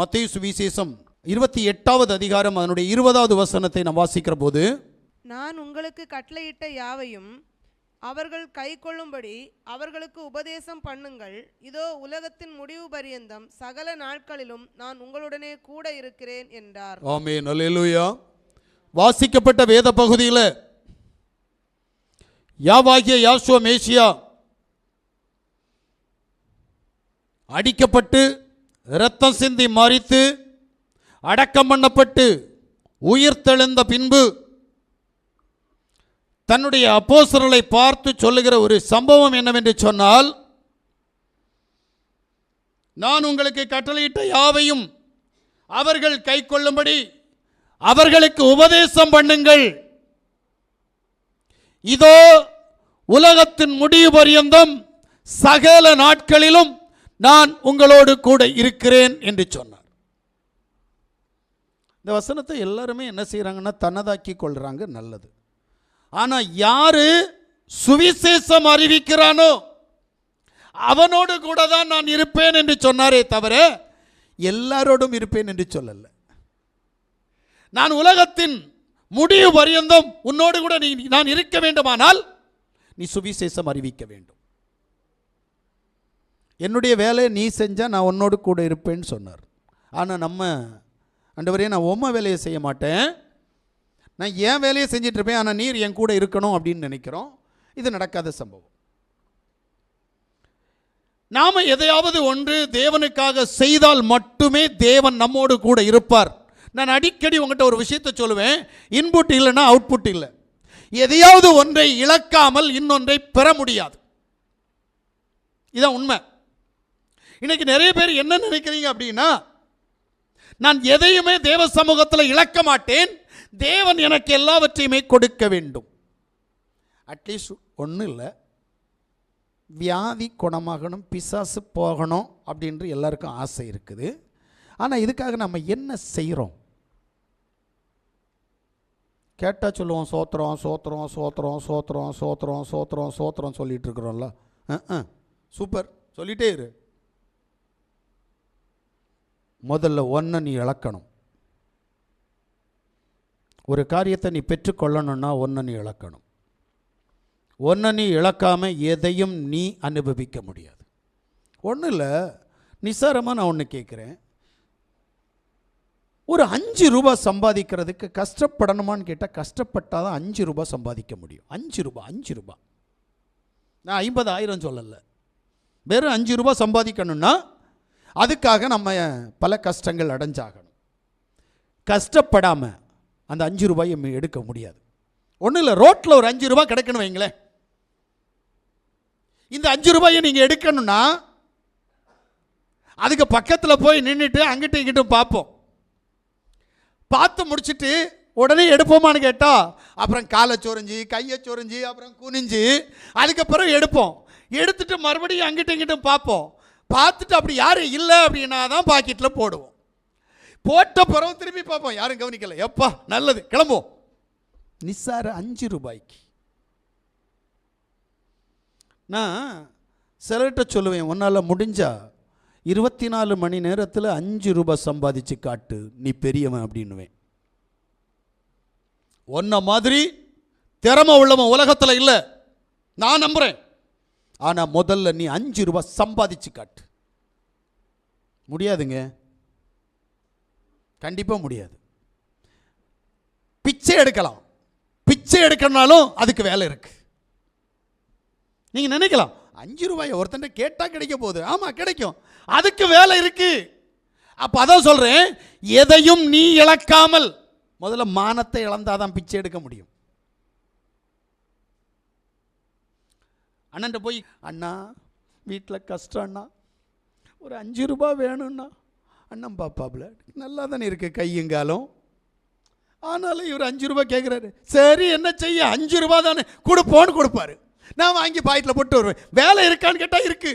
மத்திய சுவிசேஷம் இருபத்தி எட்டாவது அதிகாரம் அதனுடைய இருபதாவது வசனத்தை நாம் வாசிக்கிற போது நான் உங்களுக்கு கட்டளையிட்ட யாவையும் அவர்கள் கைக்கொள்ளும்படி அவர்களுக்கு உபதேசம் பண்ணுங்கள். இதோ உலகத்தின் முடிவு பரியந்தம் சகல நாட்களிலும் நான் உங்களுடனே கூட இருக்கிறேன் என்றார். ஆமே நல்லேலூயா வாசிக்கப்பட்ட வேத பகுதியில் யாவாகிய யாசுவ மேசியா அடிக்கப்பட்டு இரத்தம் சிந்தி மறித்து அடக்கம் பண்ணப்பட்டு உயிர் தெழுந்த பின்பு தன்னுடைய அப்போசர்களை பார்த்து சொல்லுகிற ஒரு சம்பவம் என்னவென்று சொன்னால் நான் உங்களுக்கு கட்டளையிட்ட யாவையும் அவர்கள் கை கொள்ளும்படி அவர்களுக்கு உபதேசம் பண்ணுங்கள். இதோ உலகத்தின் முடிவு பரியந்தம் சகல நாட்களிலும் நான் உங்களோடு கூட இருக்கிறேன் என்று சொன்னார். இந்த வசனத்தை எல்லாருமே என்ன செய்கிறாங்கன்னா தன்னதாக்கி கொள்கிறாங்க நல்லது. ஆனால் யாரு சுவிசேஷம் அறிவிக்கிறானோ அவனோடு கூட தான் நான் இருப்பேன் என்று சொன்னாரே தவிர எல்லாரோடும் இருப்பேன் என்று சொல்லல. நான் உலகத்தின் முடிவு பரியந்தம் உன்னோடு கூட நீ நான் இருக்க வேண்டுமானால் நீ சுவிசேஷம் அறிவிக்க வேண்டும். என்னுடைய வேலையை நீ செஞ்சால் நான் உன்னோடு கூட இருப்பேன்னு சொன்னார். ஆனால் நம்ம ஆண்டவரே நான் உம்ம வேலையை செய்ய மாட்டேன். நான் என் வேலையை செஞ்சிட்ருப்பேன் ஆனால் நீர் என் கூட இருக்கணும் அப்படின்னு நினைக்கிறோம். இது நடக்காத சம்பவம். நாம் எதையாவது ஒன்று தேவனுக்காக செய்தால் மட்டுமே தேவன் நம்மோடு கூட இருப்பார். நான் அடிக்கடி உங்கள்கிட்ட ஒரு விஷயத்தை சொல்லுவேன். இன்புட் இல்லைன்னா அவுட்புட் இல்லை. எதையாவது ஒன்றை இழக்காமல் இன்னொன்றை பெற முடியாது. இதான் உண்மை. இன்னைக்கு நிறைய பேர் என்ன நினைக்கிறீங்க அப்படின்னா நான் எதையுமே தேவ சமூகத்தில் இழக்க மாட்டேன். தேவன் எனக்கு எல்லாவற்றையுமே கொடுக்க வேண்டும். அட்லீஸ்ட் ஒன்றும் இல்லை. வியாதி குணமாகணும் பிசாசு போகணும் அப்படின்ற எல்லாருக்கும் ஆசை இருக்குது. ஆனால் இதுக்காக நம்ம என்ன செய்கிறோம் கேட்டால் சொல்லுவோம் சோத்திரம் சோத்திரம் சோத்திரம் சோத்திரம் சோத்திரம் சோத்திரம் சோத்திரம் சொல்லிகிட்டு இருக்கிறோம்ல. ஆ சூப்பர். சொல்லிட்டே இரு. முதல்ல ஒன்றை நீ இழக்கணும். ஒரு காரியத்தை நீ பெற்றுக்கொள்ளணும்னா ஒன்றை நீ இழக்கணும். ஒன்றை நீ இழக்காமல் எதையும் நீ அனுபவிக்க முடியாது. ஒன்றும் இல்லை நிசாரமாக நான் ஒன்று கேட்குறேன் ஒரு அஞ்சு ரூபா சம்பாதிக்கிறதுக்கு கஷ்டப்படணுமான்னு கேட்டால் கஷ்டப்பட்டால் தான் அஞ்சு ரூபா சம்பாதிக்க முடியும். அஞ்சு ரூபாய் அஞ்சு ரூபா. நான் ஐம்பதாயிரம் சொல்லலை. வெறும் அஞ்சு ரூபா சம்பாதிக்கணும்னா அதுக்காக நம்ம பல கஷ்டங்கள் அடைஞ்சாகணும். கஷ்டப்படாமல் அந்த அஞ்சு ரூபாயை நம்ம எடுக்க முடியாது. ஒன்றும் இல்லை ரோட்டில் ஒரு அஞ்சு ரூபாய் கிடைக்கணும் வைங்களேன். இந்த அஞ்சு ரூபாயை நீங்கள் எடுக்கணும்னா அதுக்கு பக்கத்தில் போய் நின்றுட்டு அங்கிட்டும் இங்கிட்டும் பார்ப்போம். பார்த்து முடிச்சுட்டு உடனே எடுப்போமான்னு கேட்டால் அப்புறம் காலை சொரிஞ்சு கையை சொரிஞ்சு அப்புறம் குனிஞ்சு அதுக்கப்புறம் எடுப்போம். எடுத்துட்டு மறுபடியும் அங்கிட்டும் இங்கிட்டும் பார்ப்போம். பார்த்துட்டு அப்படி யாரும் இல்லை அப்படின்னா தான் பாக்கெட்டில் போடுவோம். போட்ட பிறகு திரும்பி பார்ப்போம். யாரும் கவனிக்கல. எப்பா நல்லது. கிளம்புவோம். நிசார அஞ்சு ரூபாய்க்கு. நான் சிலர்கிட்ட சொல்லுவேன் உன்னால் முடிஞ்சா இருபத்தி நாலு மணி நேரத்தில் அஞ்சு ரூபாய் சம்பாதிச்சு காட்டு. நீ பெரியவன் அப்படின்னுவேன். ஒன்றை மாதிரி திறமை உள்ளவன் உலகத்தில் இல்லை. நான் நம்புகிறேன் ஆனால் முதல்ல நீ அஞ்சு ரூபாய் சம்பாதிச்சு காட்டு. முடியாதுங்க. கண்டிப்பாக முடியாது. பிச்சை எடுக்கலாம். பிச்சை எடுக்கணும்னாலும் அதுக்கு வேலை இருக்கு. நீங்கள் நினைக்கலாம் அஞ்சு ரூபாய் ஒருத்தன் கேட்டால் கிடைக்க போகுது. ஆமாம் கிடைக்கும். அதுக்கு வேலை இருக்கு. அப்போ அதான் சொல்கிறேன் எதையும் நீ இழக்காமல் முதல்ல மானத்தை இழந்தாதான் பிச்சை எடுக்க முடியும். அண்ணன்ட்ட போய் அண்ணா வீட்டில் கஷ்டம் அண்ணா. ஒரு அஞ்சு ரூபா வேணும்ண்ணா. அண்ணன் பாப்பாப்புல. நல்லா தானே இருக்குது கையுங்காலும் ஆனாலும் இவர் அஞ்சு ரூபா கேட்குறாரு சரி என்ன செய்ய? அஞ்சு ரூபா தானே. கொடுப்போன்னு கொடுப்பாரு. நான் வாங்கி பாக்கெட்டில் போட்டு வருவேன். வேலை இருக்கான்னு கேட்டால் இருக்கு.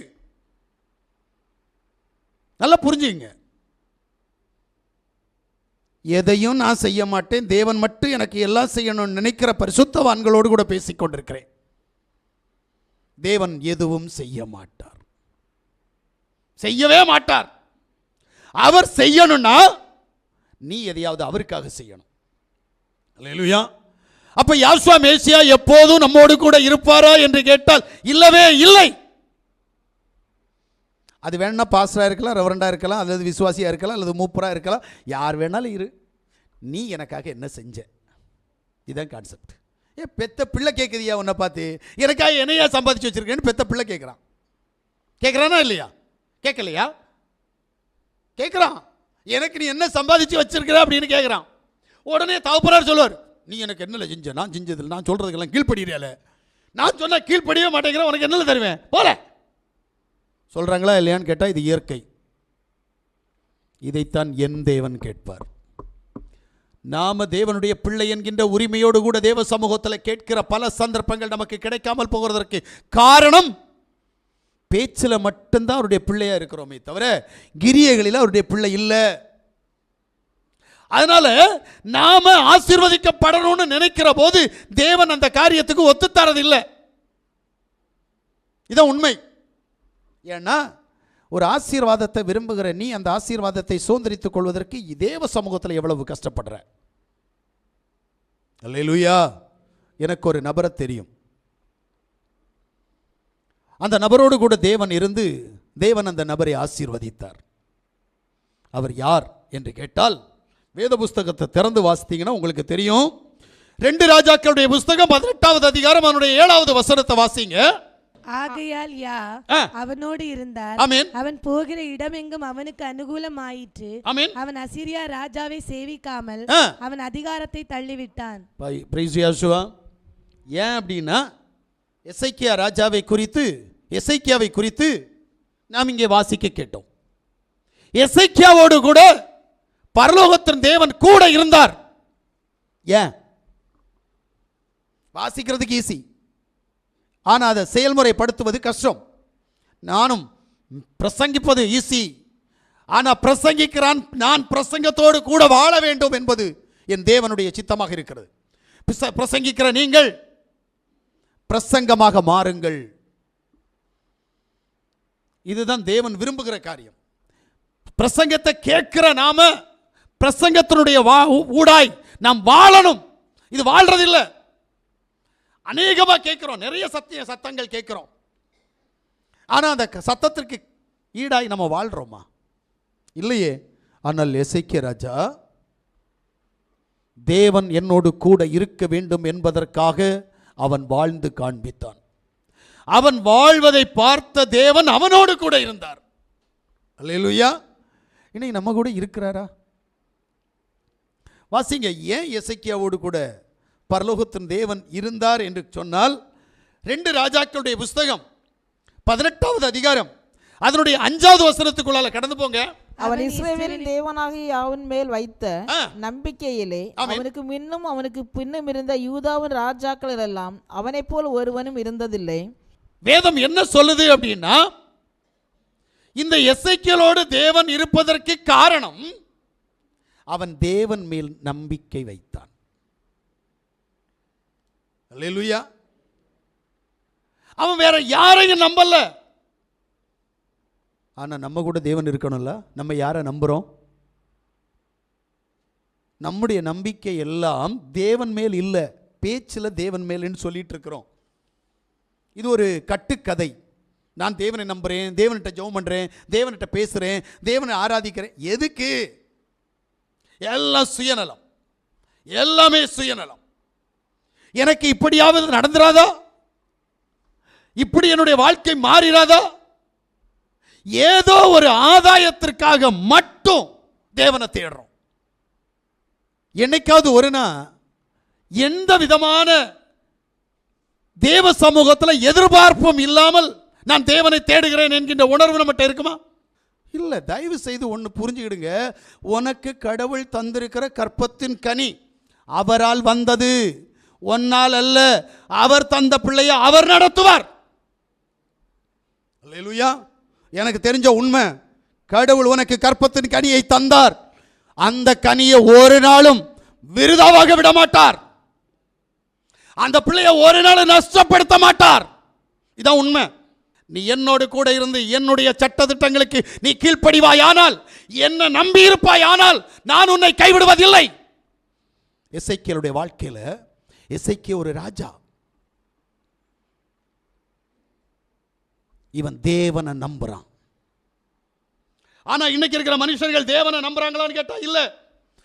நல்லா புரிஞ்சுங்க எதையும் நான் செய்ய மாட்டேன். தேவன் மட்டும் எனக்கு எல்லாம் செய்யணும்னு நினைக்கிற பரிசுத்தவான்களோடு கூட பேசிக்கொண்டிருக்கிறேன். தேவன் எதுவும் செய்ய மாட்டார். செய்யவே மாட்டார். அவர் செய்யணும்னா நீ எதையாவது அவருக்காக செய்யணும். அல்லேலூயா. அப்ப யாஸ்வா மேசியா எப்போதும் நம்மோடு கூட இருப்பாரா என்று கேட்டால் இல்லவே இல்லை. அது வேணா பாஸ்டரா இருக்கலாம் ரெவரண்டா இருக்கலாம் அல்லது விசுவாசியா இருக்கலாம் அல்லது மூப்பரா இருக்கலாம். யார் வேணாலும் இரு. நீ எனக்காக என்ன செஞ்ச? இதுதான் கான்செப்ட் ஏ பெத்த பிள்ளை கேட்குதியா உன்னை பார்த்து? எனக்காக என்னையா சம்பாதிச்சு வச்சிருக்கேன்னு பெத்த பிள்ளை கேட்குறான் கேட்குறானா இல்லையா? கேட்கலையா கேட்குறான் எனக்கு நீ என்ன சம்பாதிச்சு வச்சிருக்கிற அப்படின்னு கேட்குறான் உடனே தகப்பனார் சொல்லுவார் நீ எனக்கு என்னல செஞ்ச? நான் செஞ்சதில்லை. நான் சொல்கிறதுக்கெல்லாம் கீழ்ப்படியிறல நான் சொன்னால் கீழ்ப்படியவே மாட்டேங்கிறேன். உனக்கு என்னல தருவேன்? போல. சொல்கிறாங்களா இல்லையான்னு கேட்டால் இது இயற்கை. இதைத்தான் என் தேவன் கேட்பார். நாம தேவனுடைய பிள்ளை என்கின்ற உரிமையோடு கூட தேவ சமூகத்தில் கேட்கிற பல சந்தர்ப்பங்கள் நமக்கு கிடைக்காமல் போகிறதற்கு காரணம் பேச்சில் மட்டும்தான் அவருடைய பிள்ளையாக இருக்கிறோமே தவிர கிரியைகளில் அவருடைய பிள்ளை இல்லை. அதனால நாம ஆசீர்வதிக்கப்படணும்னு நினைக்கிற போது தேவன் அந்த காரியத்துக்கு ஒத்து தரதில்லை. இதான் உண்மை. ஏன்னா ஒரு ஆசீர்வாதத்தை விரும்புகிற நீ அந்த ஆசீர்வாதத்தை சுதந்திரித்துக் கொள்வதற்கு தேவ சமூகத்தில் எவ்வளவு கஷ்டப்படுற? அல்லேலூயா. எனக்கு ஒரு நபரை தெரியும். அந்த நபரோடு கூட தேவன் இருந்து தேவன் அந்த நபரை ஆசீர்வதித்தார். அவர் யார் என்று கேட்டால் வேத புஸ்தகத்தை திறந்து வாசித்தீங்கன்னா உங்களுக்கு தெரியும். ரெண்டு ராஜாக்களுடைய புஸ்தகம் பதினெட்டாவது அதிகாரம் அவனுடைய ஏழாவது வசனத்தை வாசிங்க. ஆகையால் யா. அவனோடு இருந்தார் அவன் போகிற இடமெங்கும் அவனுக்கு அனுகூலமாயிற்று. அவன் அசிரியா ராஜாவை சேவிக்காமல். அவன் அதிகாரத்தை தள்ளிவிட்டான். ஏன் அப்படின்னா எசைக்கியா ராஜாவை குறித்து எசைக்கியாவை குறித்து நாம் இங்கே வாசிக்க கேட்டோம். எசைக்கியாவோடு கூட பரலோகத்தின் தேவன் கூட இருந்தார். ஏன்? வாசிக்கிறதுக்கு ஈஸி ஆனால் அதை செயல்முறைப்படுத்துவது கஷ்டம். நானும் பிரசங்கிப்பது ஈஸி ஆனால் பிரசங்கிக்கிறான் நான் பிரசங்கத்தோடு கூட வாழ வேண்டும் என்பது என் தேவனுடைய சித்தமாக இருக்கிறது. பிரசங்கிக்கிற நீங்கள் பிரசங்கமாக மாறுங்கள். இதுதான் தேவன் விரும்புகிற காரியம். பிரசங்கத்தை கேட்கிற நாம பிரசங்கத்தினுடைய வா ஊடாய் நாம் வாழணும். இது வாழ்றதில்லை. அநேகமாக கேட்குறோம். நிறைய சத்திய சத்தங்கள் கேட்குறோம். ஆனால் அந்த க- சத்தத்திற்கு ஈடாய் நம்ம வாழ்கிறோமா இல்லையே. ஆனால் எசைக்கிய ராஜா தேவன் என்னோடு கூட இருக்க வேண்டும் என்பதற்காக அவன் வாழ்ந்து காண்பித்தான். அவன் வாழ்வதை பார்த்த தேவன் அவனோடு கூட இருந்தார். அல்லையா இன்னைக்கு நம்ம கூட இருக்கிறாரா? வாசிங்க ஏன் இசைக்கியாவோடு கூட பரலோகத்தின் தேவன் இருந்தார் என்று சொன்னால் ரெண்டு ராஜாக்களுடைய புஸ்தகம் பதினெட்டாவது அதிகாரம் அதனுடைய அஞ்சாவது வசனத்துக்குள்ளால கடந்து போங்க அவன் இஸ்ரவேலின் தேவனாகிய அவன் மேல் வைத்த. நம்பிக்கையிலே. அவனுக்கு முன்னும் அவனுக்கு பின்னும் இருந்த யூதாவின் ராஜாக்கள் எல்லாம் அவனைப் போல் ஒருவனும் இருந்ததில்லை வேதம் என்ன சொல்லுது அப்படின்னா இந்த எசைக்கியலோடு தேவன் இருப்பதற்கு காரணம் அவன் தேவன் மேல் நம்பிக்கை வைத்தான் அல்லேலூயா அவன் வேற யாரையும் நம்பல. ஆனா நம்ம கூட தேவன் இருக்கணும்ல? நம்ம யாரை நம்புறோம்? நம்முடைய நம்பிக்கை எல்லாம் தேவன் மேல் இல்லை. பேச்சில் தேவன் மேல்னு சொல்லிட்டு இருக்கிறோம். இது ஒரு கட்டுக்கதை. நான் தேவனை நம்புறேன் தேவன்கிட்ட ஜெபம் பண்ணுறேன் தேவன்கிட்ட பேசுகிறேன் தேவனை ஆராதிக்கிறேன். எதுக்கு? எல்லாம் சுயநலம். எல்லாமே சுயநலம். எனக்கு இப்படியாவது நடந்துராதோ? இப்படி என்னுடைய வாழ்க்கை மாறிடாதோ ஏதோ ஒரு ஆதாயத்திற்காக மட்டும் தேவனை தேடுறோம். என்னைக்காவது ஒரு எந்த விதமான தேவ சமூகத்தில் எதிர்பார்ப்பும் இல்லாமல் நான் தேவனை தேடுகிறேன் என்கின்ற உணர்வு நம்மகிட்ட இருக்குமா? இல்லை தயவு செய்து ஒன்று புரிஞ்சுக்கிடுங்க. உனக்கு கடவுள் தந்திருக்கிற கற்பத்தின் கனி அவரால் வந்தது. ஒன்னால் அல்ல அவர் தந்த பிள்ளையை அவர் நடத்துவார். அல்லேலூயா. எனக்கு தெரிஞ்ச உண்மை கடவுள் உனக்கு கற்பத்தின் கனியை தந்தார். அந்த கனியை ஒரு நாளும் விருதாவாக விட மாட்டார் அந்த பிள்ளையை ஒரு நாள் நஷ்டப்படுத்த மாட்டார். இதான் உண்மை. நீ என்னோடு கூட இருந்து என்னுடைய சட்டதிட்டங்களுக்கு நீ கீழ்ப்படிவாயானால் என்ன நம்பி இருப்பாயானால் நான் உன்னை கைவிடுவதில்லை. எசைக்கியலுடைய வாழ்க்கையில் இசைக்கு ஒரு ராஜா. இவன் தேவனை நம்புறான். ஆனா இன்னைக்கு இருக்கிற மனுஷர்கள் தேவனை நம்புறாங்களான்னு கேட்டா இல்ல.